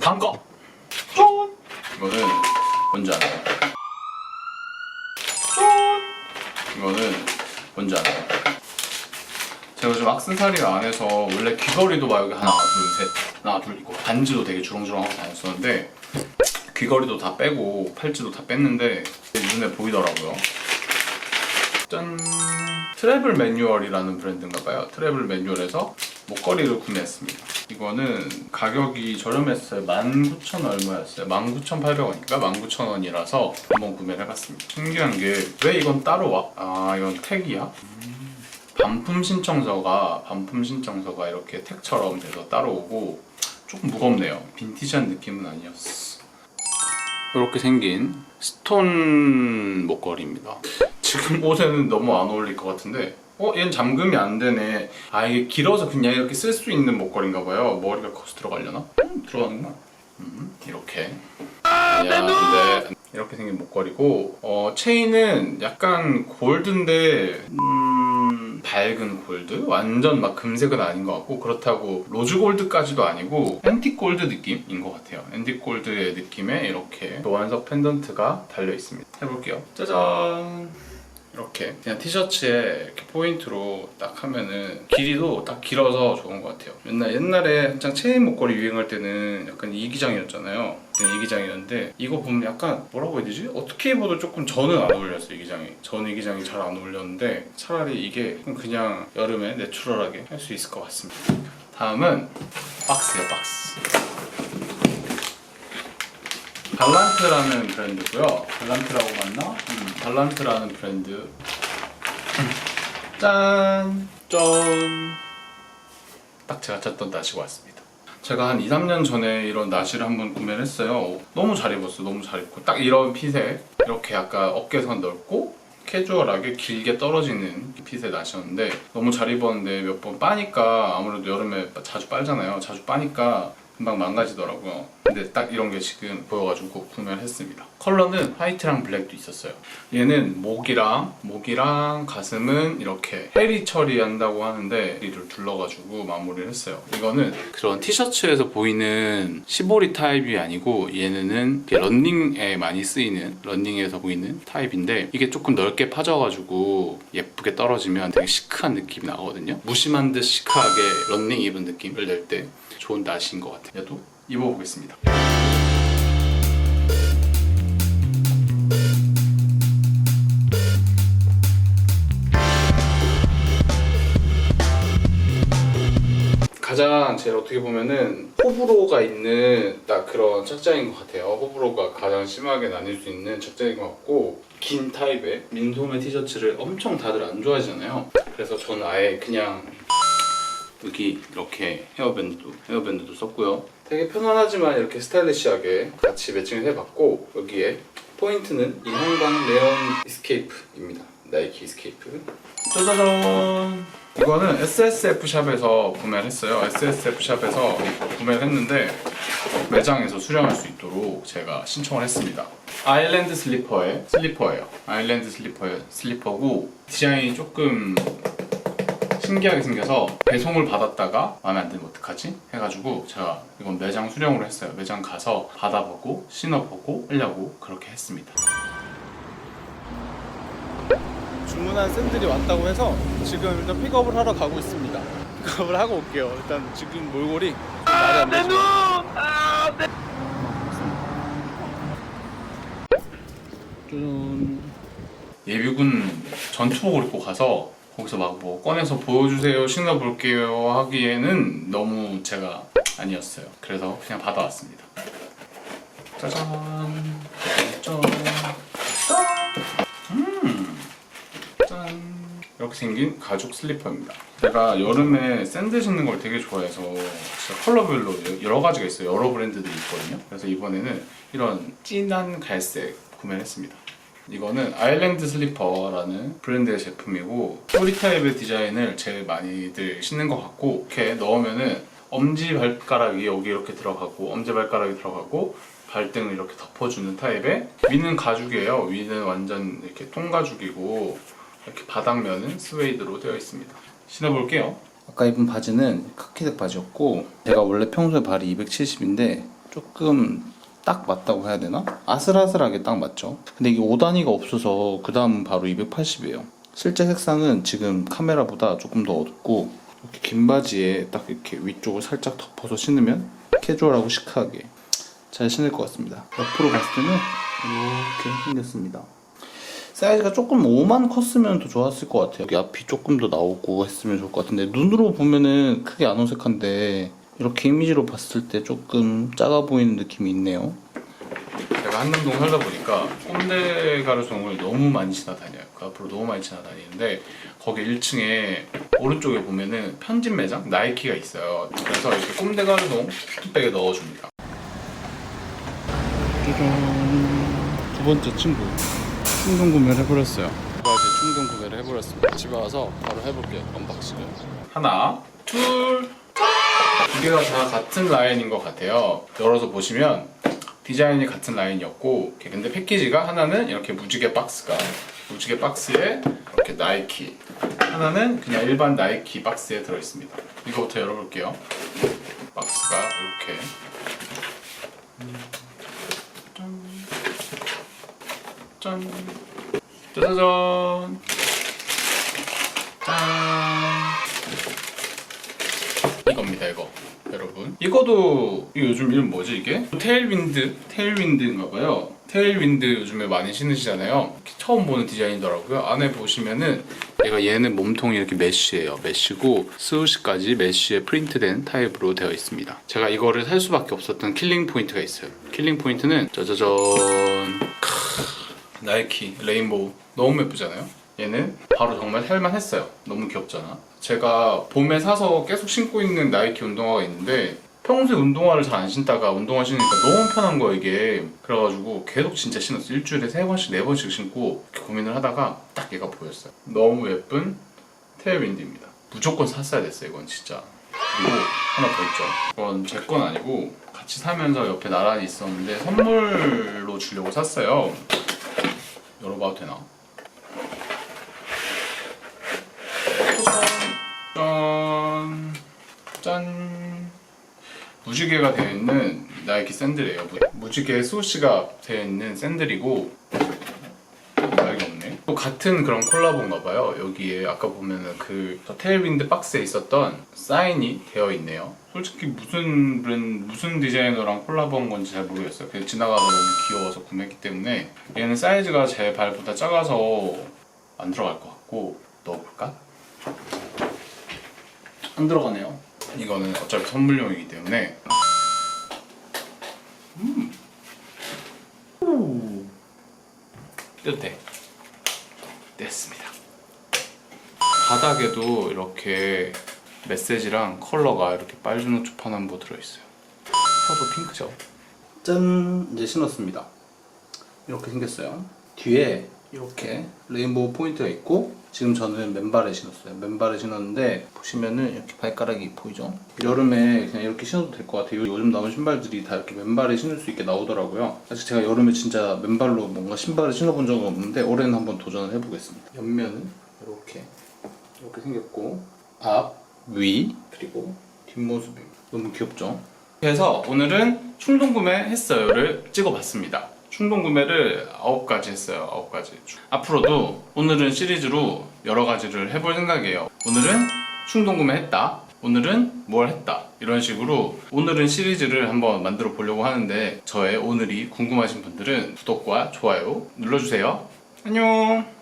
다음 거. 쫀. 이거는 뭔지 알아요? 쫀. 이거는 뭔지 알아요? 제가 요즘 악세사리를 안 해서 원래 귀걸이도 막 여기 하나 둘 셋 하나 둘 있고 반지도 되게 주렁주렁 하고 다녔었는데 귀걸이도 다 빼고 팔찌도 다 뺐는데 눈에 보이더라고요. 짠 트래블 매뉴얼이라는 브랜드인가 봐요. 트래블 매뉴얼에서 목걸이를 구매했습니다. 이거는 가격이 저렴했어요. 19,000 얼마였어요? 19,800원인가? 19,000원이라서 한번 구매를 해봤습니다. 신기한 게 왜 이건 따로 와? 아 이건 택이야? 반품 신청서가 반품 신청서가 이렇게 택처럼 돼서 따로 오고 조금 무겁네요. 빈티지한 느낌은 아니었어. 이렇게 생긴 스톤 목걸이입니다. 지금 옷에는 너무 안 어울릴 것 같은데 어? 얘는 잠금이 안 되네 아 이게 길어서 그냥 이렇게 쓸 수 있는 목걸이인가 봐요 머리가 거기서 들어가려나? 음, 들어가는구나 음, 이렇게 야, 네. 이렇게 생긴 목걸이고 어, 체인은 약간 골드인데 음, 밝은 골드? 완전 막 금색은 아닌 것 같고 그렇다고 로즈 골드까지도 아니고 앤틱 골드 느낌인 것 같아요 앤틱 골드의 느낌에 이렇게 노안석 펜던트가 달려 있습니다 해볼게요 짜잔 이렇게 그냥 티셔츠에 이렇게 포인트로 딱 하면은 길이도 딱 길어서 좋은 것 같아요. 옛날 옛날에 한창 체인 목걸이 유행할 때는 약간 이기장이었잖아요. 이기장이었는데 이거 보면 약간 뭐라고 해야 되지? 어떻게 입어도 조금 저는 안 어울렸어요 이기장이. 저는 이기장이 잘 안 어울렸는데 차라리 이게 그냥 여름에 내추럴하게 할 수 있을 것 같습니다. 다음은 박스예요 박스. 발란트라는 브랜드고요. 발란트라고 맞나? 음, 발란트라는 브랜드. 짠! 짠! 딱 제가 찾던 나시가 왔습니다. 제가 한 2, 3년 전에 이런 나시를 한번 구매를 했어요. 너무 잘 입었어요. 너무 잘 입고. 딱 이런 핏에 이렇게 약간 어깨선 넓고 캐주얼하게 길게 떨어지는 핏의 나시였는데 너무 잘 입었는데 몇 번 빠니까 아무래도 여름에 자주 빨잖아요. 자주 빠니까 금방 망가지더라고요. 근데 딱 이런 게 지금 보여가지고 구매를 했습니다. 컬러는 화이트랑 블랙도 있었어요. 얘는 목이랑 목이랑 가슴은 이렇게 헤리 처리한다고 하는데 이를 둘러가지고 마무리를 했어요. 이거는 그런 티셔츠에서 보이는 시보리 타입이 아니고 이렇게 런닝에 많이 쓰이는 런닝에서 보이는 타입인데 이게 조금 넓게 파져가지고 예쁘게 떨어지면 되게 시크한 느낌이 나거든요. 무심한 듯 시크하게 런닝 입은 느낌을 낼때 좋은 나시인 것 같아요. 얘도 입어보겠습니다. 가장 제일 어떻게 보면은 호불호가 있는 딱 그런 착장인 것 같아요. 호불호가 가장 심하게 나뉠 수 있는 착장인 것 같고 긴 타입의 민소매 티셔츠를 엄청 다들 안 좋아하잖아요. 그래서 저는 아예 그냥 여기 이렇게 헤어밴드도 헤어밴드도 썼고요. 되게 편안하지만 이렇게 스타일리시하게 같이 매칭을 해봤고 여기에 포인트는 이 한강 레온 이스케이프입니다. 나이키 이스케이프. 짜자잔. 이거는 SSF 샵에서 구매를 했어요. SSF 샵에서 구매를 했는데 매장에서 수령할 수 있도록 제가 신청을 했습니다. 아일랜드 슬리퍼의 슬리퍼예요. 아일랜드 슬리퍼의 슬리퍼고 디자인이 조금 신기하게 생겨서 배송을 받았다가 마음에 안 들면 어떡하지? 해가지고 제가 이건 매장 수령으로 했어요. 매장 가서 받아보고 신어보고 하려고 그렇게 했습니다. 주문한 샌들이 왔다고 해서 지금 일단 픽업을 하러 가고 있습니다. 픽업을 하고 올게요. 일단 지금 몰골이 말이 안 되죠. 짠. 예비군 전투복을 입고 가서 거기서 막 뭐 꺼내서 보여주세요, 신어볼게요 하기에는 너무 제가 아니었어요. 그래서 그냥 받아왔습니다. 짜잔. 짠. 짠. 음. 짠. 이렇게 생긴 가죽 슬리퍼입니다. 제가 여름에 샌들 신는 걸 되게 좋아해서 진짜 컬러별로 여러 가지가 있어요. 여러 브랜드들이 있거든요. 그래서 이번에는 이런 진한 갈색 구매를 했습니다. 이거는 아일랜드 슬리퍼라는 브랜드의 제품이고 소리 타입의 디자인을 제일 많이들 신는 것 같고 이렇게 넣으면은 엄지 발가락이 여기 이렇게 들어가고 엄지 발가락이 들어가고 발등을 이렇게 덮어주는 타입의 위는 가죽이에요. 위는 완전 이렇게 통가죽이고 이렇게 바닥면은 스웨이드로 되어 있습니다. 신어볼게요. 아까 입은 바지는 카키색 바지였고 제가 원래 평소에 발이 270인데 조금 딱 맞다고 해야 되나? 아슬아슬하게 딱 맞죠? 근데 이게 5단위가 없어서 그 다음은 바로 280이에요. 실제 색상은 지금 카메라보다 조금 더 어둡고 이렇게 긴 바지에 딱 이렇게 위쪽을 살짝 덮어서 신으면 캐주얼하고 시크하게 잘 신을 것 같습니다. 옆으로 봤을 때는 이렇게 생겼습니다. 사이즈가 조금 5만 컸으면 더 좋았을 것 같아요. 여기 앞이 조금 더 나오고 했으면 좋을 것 같은데 눈으로 보면은 크게 안 어색한데 이렇게 이미지로 봤을 때 조금 작아 보이는 느낌이 있네요. 제가 한남동 살다 보니까 꼰대 가루송을 너무 많이 지나다녀요. 그 앞으로 너무 많이 지나다니는데 거기 1층에 오른쪽에 보면은 편집 매장 나이키가 있어요. 그래서 이렇게 꼰대 가루송 투백에 넣어줍니다. 짜잔 두 번째 친구 충동 구매를 해버렸어요. 두 가지 충동 구매를 해버렸습니다. 집에 와서 바로 해볼게요. 언박싱을. 하나, 둘, 두 개가 다 같은 라인인 것 같아요. 열어서 보시면 디자인이 같은 라인이었고, 근데 패키지가 하나는 이렇게 무지개 박스가 무지개 박스에 이렇게 나이키, 하나는 그냥 일반 나이키 박스에 들어 있습니다. 이거부터 열어볼게요. 박스가 이렇게. 짠. 짜자잔. 이겁니다, 이거. 여러분. 이거도 이거 요즘 이름 뭐지 이게? 테일윈드, 테일윈드인가봐요. 테일윈드 요즘에 많이 신으시잖아요. 처음 보는 디자인이더라고요. 안에 보시면은 얘가 얘는 몸통이 이렇게 메쉬예요. 메쉬고 스우시까지 메쉬에 프린트된 타입으로 되어 있습니다. 제가 이거를 살 수밖에 없었던 킬링 포인트가 있어요. 킬링 포인트는 짜자잔. 크, 나이키 레인보우 너무 예쁘잖아요. 얘는 바로 정말 살만했어요. 너무 귀엽잖아. 제가 봄에 사서 계속 신고 있는 나이키 운동화가 있는데 평소에 운동화를 잘 안 신다가 운동화 신으니까 너무 편한 거야 이게. 그래가지고 계속 진짜 신었어. 일주일에 세 번씩 네 번씩 신고 고민을 하다가 딱 얘가 보였어요. 너무 예쁜 테일윈드입니다. 무조건 샀어야 됐어요 이건 진짜. 그리고 하나 더 있죠. 이건 제 건 아니고 같이 사면서 옆에 나란히 있었는데 선물로 주려고 샀어요. 열어봐도 되나? 짠. 무지개가 되어 있는 나이키 샌들이에요. 무- 무지개 수시가 되어 있는 샌들이고 날개 없네. 또 같은 그런 콜라보인가 봐요. 여기에 아까 보면은 그 테일윈드 박스에 있었던 사인이 되어 있네요. 솔직히 무슨 브랜드, 무슨 디자이너랑 콜라보한 건지 잘 모르겠어요. 그냥 지나가다 너무 귀여워서 구매했기 때문에 얘는 사이즈가 제 발보다 작아서 안 들어갈 것 같고 넣어볼까? 안 들어가네요. 이거는 어차피 선물용이기 때문에. 음. 오. 뜯 돼. 됐습니다. 바닥에도 이렇게 메시지랑 컬러가 이렇게 빨주노초 파남보 들어있어요. 혀도 핑크죠? 짠! 이제 신었습니다. 이렇게 생겼어요. 뒤에 이렇게 레인보우 포인트가 있고 지금 저는 맨발에 신었어요. 맨발에 신었는데 보시면은 이렇게 발가락이 보이죠? 여름에 그냥 이렇게 신어도 될 것 같아요. 요즘 나온 신발들이 다 이렇게 맨발에 신을 수 있게 나오더라고요. 사실 제가 여름에 진짜 맨발로 뭔가 신발을 신어본 적은 없는데 올해는 한번 도전을 해보겠습니다. 옆면은 이렇게 이렇게 생겼고 앞, 위 그리고 뒷모습이 너무 귀엽죠? 그래서 오늘은 충동 구매했어요를 찍어봤습니다. 충동 구매를 9가지 했어요. 9가지. 앞으로도 오늘은 시리즈로 여러 가지를 해볼 생각이에요. 오늘은 충동 구매했다. 오늘은 뭘 했다. 이런 식으로 오늘은 시리즈를 한번 만들어 보려고 하는데 저의 오늘이 궁금하신 분들은 구독과 좋아요 눌러주세요. 안녕.